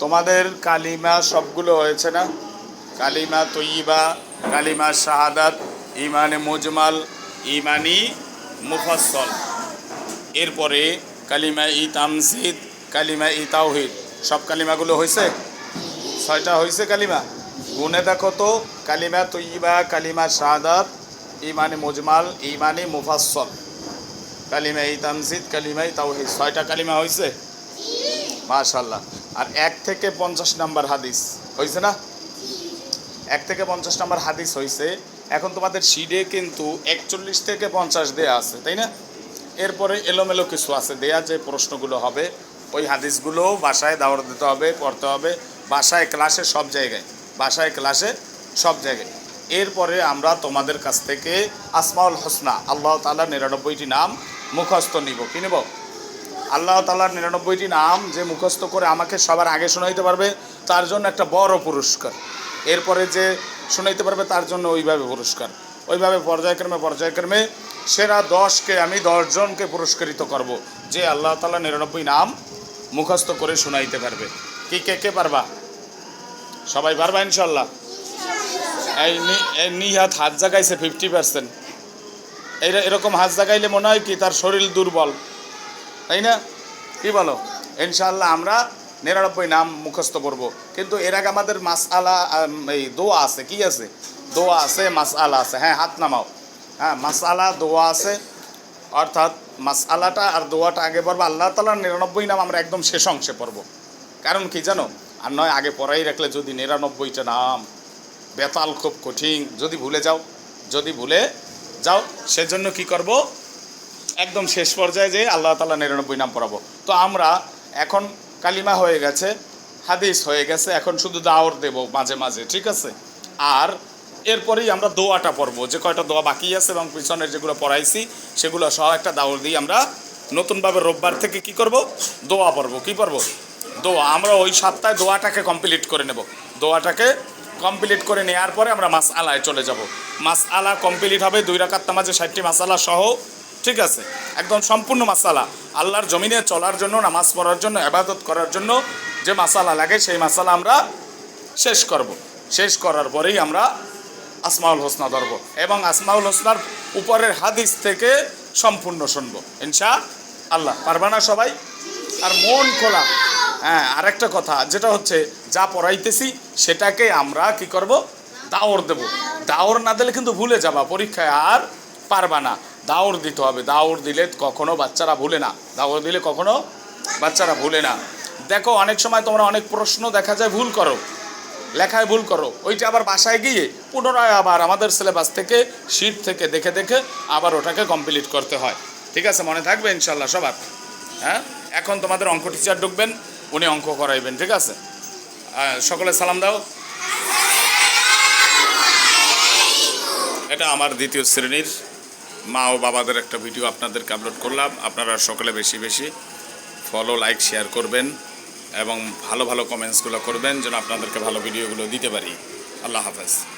তোমাদের কালিমা সবগুলো হয়েছে না? কালিমা তৈবা কালিমা শাহাদাত, ইমানে মুজমাল, ইমানি মুফাসল এরপরে কালিমা ই তামসিদ, কালিমা ই তাওহিদ। সব কালিমাগুলো হয়েছে? ছয়টা হয়েছে কালিমা? গুনে দেখো তো, কালিমা তৈবা কালিমা শাহাদাত, ইমানে মুজমাল, ইমানি মুফাসল কালিমা ই তামসিদ, কালিমা ই তাওহিদ। ছয়টা কালিমা হয়েছে? মাশাল্লাহ আর এক থেকে পঞ্চাশ নাম্বার হাদিস। হয়েছে না? এক থেকে পঞ্চাশ নাম্বার হাদিস হয়েছে এখন তোমাদের শিডে কিন্তু একচল্লিশ থেকে পঞ্চাশ দেয়া আছে, তাই না? এরপরে এলোমেলো কিছু আছে, দেয়া যে প্রশ্নগুলো হবে, ওই হাদিসগুলো বাসায় দাওয়ার দিতে হবে, পড়তে হবে, বাসায় ক্লাসে সব জায়গায়, বাসায় ক্লাসে সব জায়গায়। এরপরে আমরা তোমাদের কাছ থেকে আসমাউল হোসনা, আল্লাহ তালা নিরানব্বইটি নাম মুখস্থ নিব, কি নেব? আল্লাহ তালার নিরানব্বইটি নাম যে মুখস্থ করে আমাকে সবার আগে শোনাইতে পারবে, তার জন্য একটা বড় পুরস্কার। এরপরে যে শোনাইতে পারবে, তার জন্য ওইভাবে পুরস্কার। ওইভাবে পর্যায়ক্রমে পর্যায়ক্রমে সেরা দশকে আমি দশজনকে পুরস্কৃত করব, যে আল্লাহ তালা নিরানব্বই নাম মুখস্থ করে শোনাইতে পারবে। কি, কে কে পারবা? সবাই পারবা ইনশাল্লাহ এই নিহাত হাত জাগাইছে ফিফটি পার্সেন্ট এরকম হাত জাগাইলে মনে হয় কি তার শরীর দুর্বল। তাই না? কি বলো? ইনশাল্লাহ আমরা নিরানব্বই নাম মুখস্থ করব। কিন্তু এর আগে আমাদের মাস আলা এই দোয়া আছে, কি আছে? দোয়া আছে মাস আলা আছে। হ্যাঁ হাত নামাও। হ্যাঁ মাস আলা দোয়া আছে। অর্থাৎ মাস আলাটা আর দোয়াটা আগে পড়ব। আল্লাহ তালার নিরানব্বই নাম আমরা একদম শেষ অংশে পড়ব। কারণ কি জানো? আর নয়, আগে পড়াই রাখলে যদি নিরানব্বইটা নাম বেতাল খুব কঠিন। যদি ভুলে যাও, যদি ভুলে যাও, সেজন্য কি করব? একদম শেষ পর্যায়ে যে আল্লাহ তালা নিরানব্বই নাম পড়াবো। তো আমরা এখন কালিমা হয়ে গেছে, হাদিস হয়ে গেছে, এখন শুধু দাওর দেব মাঝে মাঝে, ঠিক আছে? আর এরপরেই আমরা দোয়াটা পড়ব, যে কয়টা দোয়া বাকি আছে এবং পিছনের যেগুলো পড়াইছি, সেগুলো সহ একটা দাওর দিয়ে আমরা নতুনভাবে রোববার থেকে কি করব? দোয়া পড়ব। কি পড়ব? দোয়া। আমরা ওই সপ্তাহে দোয়াটাকে কমপ্লিট করে নেব। দোয়াটাকে কমপ্লিট করে নেওয়ার পরে আমরা মাস আলায় চলে যাব। মাস আলা কমপ্লিট হবে, দুই রাকাত নামাজে ষাটটি মাসালা সহ ঠিক আছে? একদম সম্পূর্ণ মাসালা। আল্লাহর জমিনে চলার জন্য, নামাজ পড়ার জন্য আবাদত করার জন্য যে মাসালা লাগে, সেই মাসালা আমরা শেষ করব। শেষ করার পরেই আমরা আসমাউল হোসনা ধরব এবং আসমাউল হোসনার উপরের হাদিস থেকে সম্পূর্ণ শুনব। ইনশা আল্লাহ পারবা না সবাই? আর মন খোলা। হ্যাঁ আরেকটা কথা, যেটা হচ্ছে, যা পড়াইতেছি, সেটাকে আমরা কি করব? দাওর দেব। দাওর না দিলে কিন্তু ভুলে যাবা, পরীক্ষায় আর পারবা না। দাওর দিতে হবে, দাওর দিলে কখনো বাচ্চারা ভুলে না। দাওর দিলে কখনো বাচ্চারা ভুলে না। দেখো, অনেক সময় তোমরা অনেক প্রশ্ন দেখা যায়, ভুল করো। লেখায় ভুল করো। ওইটা আবার বাসায় গিয়ে পুনরায় আবার আমাদের সিলেবাস থেকে শীট থেকে দেখে দেখে আবার ওটাকে কমপ্লিট করতে হয়। ঠিক আছে? মনে থাকবে ইনশাল্লাহ সবার? হ্যাঁ? এখন তোমাদের অঙ্ক টিচার ঢুকবেন, উনি অঙ্ক করাইবেন, ঠিক আছে? সকলে সালাম দাও। এটা আমার দ্বিতীয় শ্রেণির মা ও বাবাদের একটা ভিডিও আপনাদেরকে আপলোড করলাম। আপনারা সকলে বেশি বেশি ফলো লাইক শেয়ার করবেন এবং ভালো ভালো কমেন্টসগুলো করবেন যেন আপনাদেরকে ভালো ভিডিওগুলো দিতে পারি। আল্লাহ হাফেজ।